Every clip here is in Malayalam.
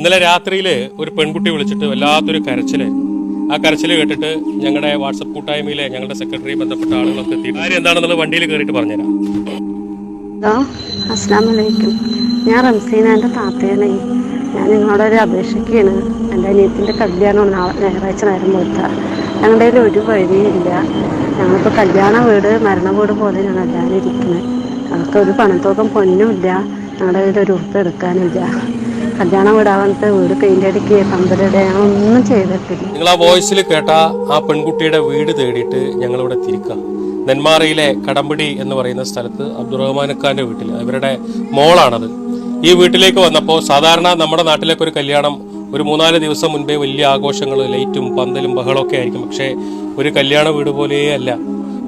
ഇന്നലെ രാത്രിയിൽ ഒരു പെൺകുട്ടി വിളിച്ചിട്ട് വല്ലാത്തൊരു കരച്ചിലായിരുന്നു. ആ കരച്ചിൽ കേട്ടിട്ട് ഞങ്ങളുടെ വാട്സപ്പ് കൂട്ടായ്മയിലെ ഞങ്ങളുടെ സെക്രട്ടറി ബന്ധപ്പെട്ട ആളുകളൊക്കെ എത്തി കാര്യം എന്താണെന്നുള്ളത് വണ്ടിയിൽ കയറിയിട്ട് പറഞ്ഞുതരാം. ഹലോ അസ്സാം വലൈക്കും ഞാൻ റംസീനാന്റെ താത്തയാണ്. ഞാൻ നിങ്ങളോടൊരു അപേക്ഷിക്കുകയാണ് എന്റെ അനിയത്തിന്റെ കല്യാണം നാളെ ഞായറാഴ്ച നേരം കൊടുത്ത ഞങ്ങളുടെ കയ്യിൽ ഒരു വഴിയില്ല ഞങ്ങളിപ്പോൾ കല്യാണ വീട് മരണ വീട് പോലെ ഞങ്ങൾ എല്ലാവരും ഇരിക്കുന്നത് ഞങ്ങൾക്ക് ഒരു പണത്തോക്കം പൊന്നുമില്ല. ഞങ്ങളുടെ കയ്യിൽ ഒരു ഉറുപ്പ് എടുക്കാനില്ല. കല്യാണ വീടാവാനത്തെ വീട് പെയിന്റ് അടിക്കുക ഒന്നും ചെയ്തിട്ടില്ല. നിങ്ങൾ ആ വോയിസിൽ കേട്ട ആ പെൺകുട്ടിയുടെ വീട് തേടിയിട്ട് ഞങ്ങൾ ഇവിടെ തിരിക്കാം. നെന്മാറയിലെ കടമ്പടി എന്ന് പറയുന്ന സ്ഥലത്ത് അബ്ദുറഹ്മാൻ ഖാന്റെ വീട്ടിൽ അവരുടെ മോളാണത്. ഈ വീട്ടിലേക്ക് വന്നപ്പോൾ സാധാരണ നമ്മുടെ നാട്ടിലേക്ക് ഒരു കല്യാണം ഒരു മൂന്നാൽ ദിവസം മുൻപേ വലിയ ആഘോഷങ്ങൾ ലൈറ്റും പന്തലും ബഹളമൊക്കെ ആയിരിക്കും. പക്ഷേ ഒരു കല്യാണ വീട് പോലെയല്ല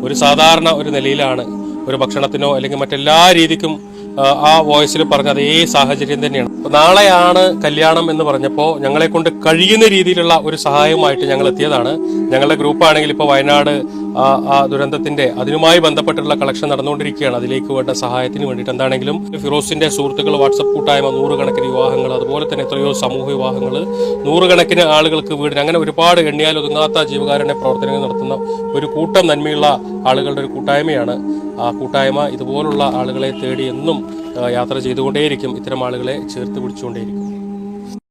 ഒരു സാധാരണ ഒരു നിലയിലാണ് ഒരു ഭക്ഷണത്തിനോ അല്ലെങ്കിൽ മറ്റെല്ലാ രീതിക്കും ആ, വോയിസിൽ പറഞ്ഞ അതേ സാഹചര്യം തന്നെയാണ്. നാളെയാണ് കല്യാണം എന്ന് പറഞ്ഞപ്പോൾ ഞങ്ങളെ കൊണ്ട് കഴിയുന്ന രീതിയിലുള്ള ഒരു സഹായവുമായിട്ട് ഞങ്ങൾ എത്തിയതാണ്. ഞങ്ങളുടെ ഗ്രൂപ്പാണെങ്കിൽ ഇപ്പോൾ വയനാട് ആ, ദുരന്തത്തിന്റെ അതിനുമായി ബന്ധപ്പെട്ടുള്ള കളക്ഷൻ നടന്നുകൊണ്ടിരിക്കുകയാണ്. അതിലേക്ക് വേണ്ട സഹായത്തിന് വേണ്ടിയിട്ട് എന്താണെങ്കിലും ഫിറോസിന്റെ സുഹൃത്തുക്കൾ വാട്സപ്പ് കൂട്ടായ്മ നൂറുകണക്കിന് വിവാഹങ്ങൾ അതുപോലെ തന്നെ എത്രയോ സമൂഹ വിവാഹങ്ങൾ നൂറുകണക്കിന് ആളുകൾക്ക് വീടിന് അങ്ങനെ ഒരുപാട് എണ്ണിയാൽ ഒതുങ്ങാത്ത ജീവകാരുണ്യ പ്രവർത്തനങ്ങൾ നടത്തുന്ന ഒരു കൂട്ടം നന്മയുള്ള ആളുകളുടെ ഒരു കൂട്ടായ്മയാണ്. കൂട്ടായ്മ ഇതുപോലുള്ള ആളുകളെ തേടിയെന്നും യാത്ര ചെയ്തുകൊണ്ടേയിരിക്കും ഇത്തരം ആളുകളെ ചേർത്ത് പിടിച്ചുകൊണ്ടേയിരിക്കും.